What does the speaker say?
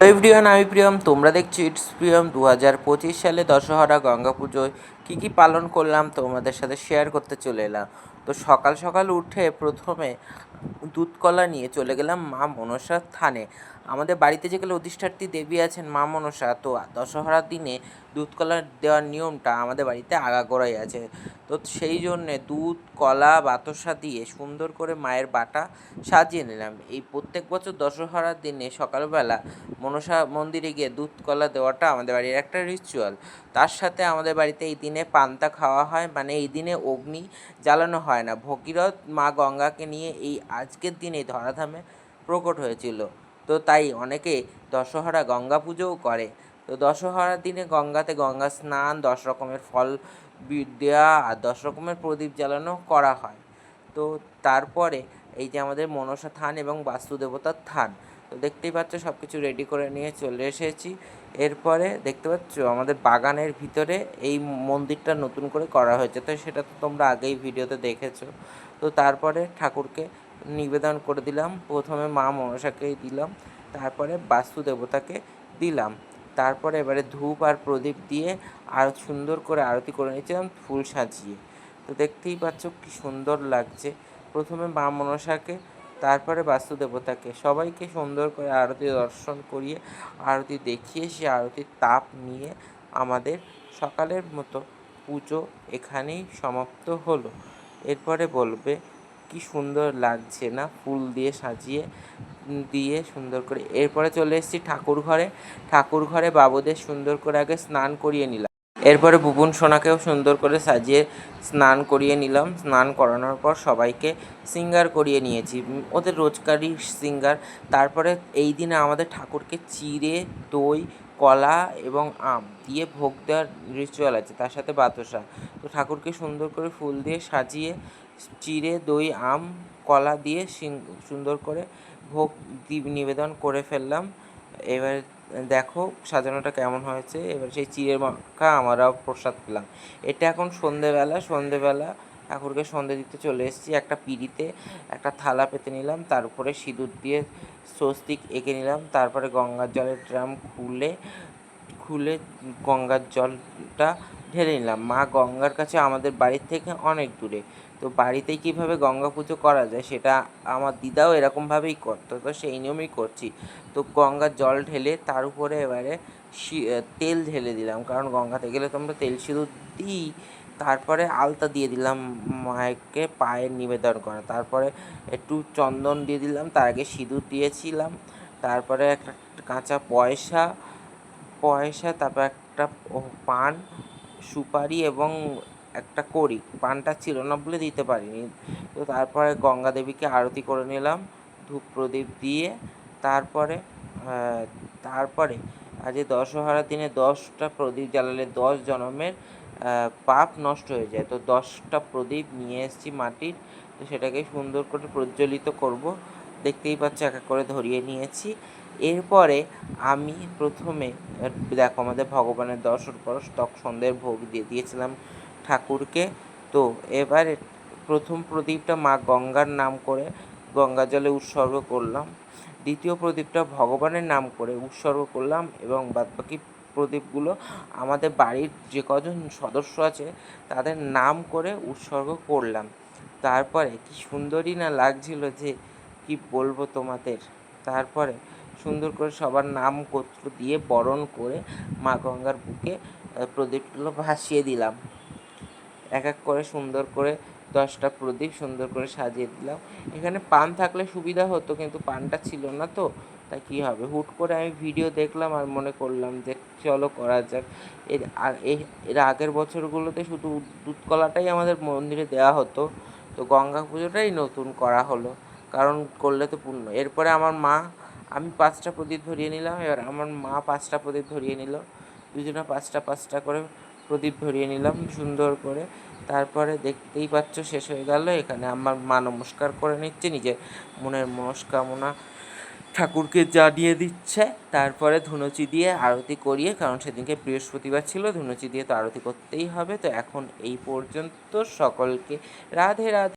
Everyone আমি প্রিয়ম, তোমরা দেখছ ইটস প্রিয়ম দু হাজার পঁচিশ সালে দশহরা, গঙ্গা পুজোয় কী কী পালন করলাম তোমাদের সাথে শেয়ার করতে চলে এলাম। তো সকাল সকাল উঠে প্রথমে দুধকলা নিয়ে চলে গেলাম মা মনসার থানে। আমাদের বাড়িতে যেগুলো অধিষ্ঠাত্রী দেবী আছেন মা মনসা, তো দশহরার দিনে দুধ কলা দেওয়ার নিয়মটা আমাদের বাড়িতে আগাগোড়াই আছে। তো সেই জন্যে দুধ, কলা, বাতাসা দিয়ে সুন্দর করে মায়ের বাটা সাজিয়ে নিলাম। এই প্রত্যেক বছর দশহরার দিনে সকালবেলা মনসা মন্দিরে গিয়ে দুধ, কলা দেওয়াটা আমাদের বাড়ির একটা রিচুয়াল তার সাথে আমাদের বাড়িতে এই দিনে পান্তা খাওয়া হয় মানে এই দিনে অগ্নি জ্বালানো হয় না। ভগীরথ মা গঙ্গাকে নিয়ে এই আজকের দিনে ধরাধামে প্রকট হয়েছিল। তো তাই অনেকে দশহরা গঙ্গা পুজোও করে। তো দশহরার দিনে গঙ্গাতে গঙ্গা স্নান, দশ রকমের ফল দেওয়া আর দশ রকমের প্রদীপ জ্বালানো করা হয়। তো তারপরে এই যে আমাদের মনসা থান এবং বাস্তুদেবতার থান, তো দেখতেই পাচ্ছ সব কিছু রেডি করে নিয়ে চলে এসেছি। এরপরে দেখতে পাচ্ছ আমাদের বাগানের ভিতরে এই মন্দিরটা নতুন করে করা হয়েছে। তো সেটা তো তোমরা আগেই ভিডিওতে দেখেছ। তো তারপরে ঠাকুরকে নিবেদন করে দিলাম। প্রথমে মা মনসাকেই দিলাম, তারপরে বাস্তু দেবতাকে দিলাম। তারপরে এবারে ধূপ আর প্রদীপ দিয়ে আর সুন্দর করে আরতি করে নিয়েছিলাম, ফুল সাজিয়ে। তো দেখতেই পাচ্ছ কি সুন্দর লাগছে। প্রথমে মা মনসাকে, তারপরে বাস্তু দেবতাকে। সবাইকে সুন্দর করে আরতি দর্শন করিয়ে, আরতি দেখিয়ে, সে আরতির তাপ নিয়ে আমাদের সকালের মতো পুজো এখানেই সমাপ্ত হলো। এরপরে বলবে কি সুন্দর লাগছে না? ফুল দিয়ে সাজিয়ে, দিয়ে সুন্দর করে। এরপরে চলে এসেছি ঠাকুর ঘরে ঠাকুর ঘরে বাবুদের সুন্দর করে আগে স্নান করিয়ে নিলাম। এরপরে বুবুন সোনাকেও সুন্দর করে সাজিয়ে স্নান করিয়ে নিলাম। স্নান করানোর পর সবাইকে সিঙ্গার করিয়ে নিয়েছি। ওদের রোজকারই সিঙ্গার। তারপরে এই দিনে আমাদের ঠাকুরকে চিড়ে, দই, কলা এবং আম দিয়ে ভোগ দেওয়ার রিচুয়াল আছে। তার সাথে বাতাসা তো ঠাকুরকে সুন্দর করে ফুল দিয়ে সাজিয়ে চিড়ে, দই, আম, কলা দিয়ে সুন্দর করে ভোগ নিবেদন করে ফেললাম। এবার দেখো সাজানোটা কেমন হয়েছে। এবার সেই চিড়ে মাখা আমরাও প্রসাদ পেলাম। এটা এখন সন্ধেবেলা। সন্ধেবেলা ঠাকুরকে সন্ধে দিতে চলে এসেছি একটা পিঁড়িতে। একটা থালা পেতে নিলাম। তার উপরে সিঁদুর দিয়ে স্বস্তিক এঁকে নিলাম। তারপরে গঙ্গার জলের ড্রাম খুলে খুলে গঙ্গার জলটা ঢেলে নিলাম। মা গঙ্গার কাছে আমাদের বাড়ির থেকে অনেক দূরে। তো বাড়িতে কীভাবে গঙ্গা পুজো করা যায় সেটা আমার দিদাও এরকমভাবেই করতো, তো সেই নিয়মেই করছি। তো গঙ্গার জল ঢেলে তার উপরে এবারে তেল ঢেলে দিলাম, কারণ গঙ্গাতে গেলে তো আমরা তেল সিঁদুর দিই, তারপরে আলতা দিয়ে দিলাম মায়েরকে পায়ের নিবেদন করা, তারপরে একটু চন্দন দিয়ে দিলাম, তার আগে সিঁদুর দিয়েছিলাম, তারপরে একটা কাঁচা পয়সা পয়সা, তারপর একটা পান, সুপারি এবং একটা করি। পানটা ছিল না বলে দিতে পারিনি। তো তারপরে গঙ্গা দেবীকে আরতি করে নিলাম, ধূপ প্রদীপ দিয়ে। তারপরে তারপরে আজ দশহরার দিনে দশটা প্রদীপ জ্বালালে দশ জনমের পাপ নষ্ট হয়ে যায়। তো দশটা প্রদীপ নিয়ে এসেছি মাটির। তো সেটাকে সুন্দর করে প্রজ্বলিত করব। দেখতেই পাচ্ছ, এক করে ধরিয়ে নিয়েছি। এরপরে আমি প্রথমে দেখো আমাদের ভগবানের দর্শন পরশ তক সন্ধ্যের ভোগ দিয়ে দিয়েছিলাম। ঠাকুরকে। তো এবারে প্রথম প্রদীপটা মা গঙ্গার নাম করে গঙ্গা জলে উৎসর্গ করলাম। দ্বিতীয় প্রদীপটা ভগবানের নাম করে উৎসর্গ করলাম এবং বাদবাকি প্রদীপগুলো আমাদের বাড়ির যে কজন সদস্য আছে তাদের নাম করে উৎসর্গ করলাম। তারপরে কি সুন্দরই না লাগছিল যে কি বলব তোমাদের? তারপরে সুন্দর করে সবার নাম গোত্র দিয়ে বরণ করে মা গঙ্গার বুকে প্রদীপগুলো ভাসিয়ে দিলাম। এক এক করে সুন্দর করে দশটা প্রদীপ সুন্দর করে সাজিয়ে দিলাম। এখানে পান থাকলে সুবিধা হতো, কিন্তু পানটা ছিল না তো, তাই কী হবে? হুট করে আমি ভিডিও দেখলাম আর মনে করলাম যে চলো করা যাক। এর এর আগের বছরগুলোতে শুধু দুধ কলাটাই আমাদের মন্দিরে দেওয়া হতো, তো গঙ্গা পুজোটাই নতুন করা হলো। কারণ করলে তো পূর্ণ এরপরে আমার মা, আমি পাঁচটা প্রদীপ ধরিয়ে নিলাম, এবার আমার মা পাঁচটা প্রদীপ ধরিয়ে নিল। দুজনে পাঁচটা পাঁচটা করে প্রদীপ ধরিয়ে নিলাম সুন্দর করে। তারপরে দেখতেই পাচ্ছ শেষ হয়ে গেল। এখানে আমার মা নমস্কার করে নিচ্ছে, নিজের মনের মনস্কামনা ঠাকুরকে জানিয়ে দিচ্ছে। তারপরে ধুনুচি দিয়ে আরতি করিয়ে, কারণ সেদিনকে বৃহস্পতিবার ছিল, ধুনুচি দিয়ে তো আরতি করতেই হবে। তো এখন এই পর্যন্ত সকলকে রাধে রাধে।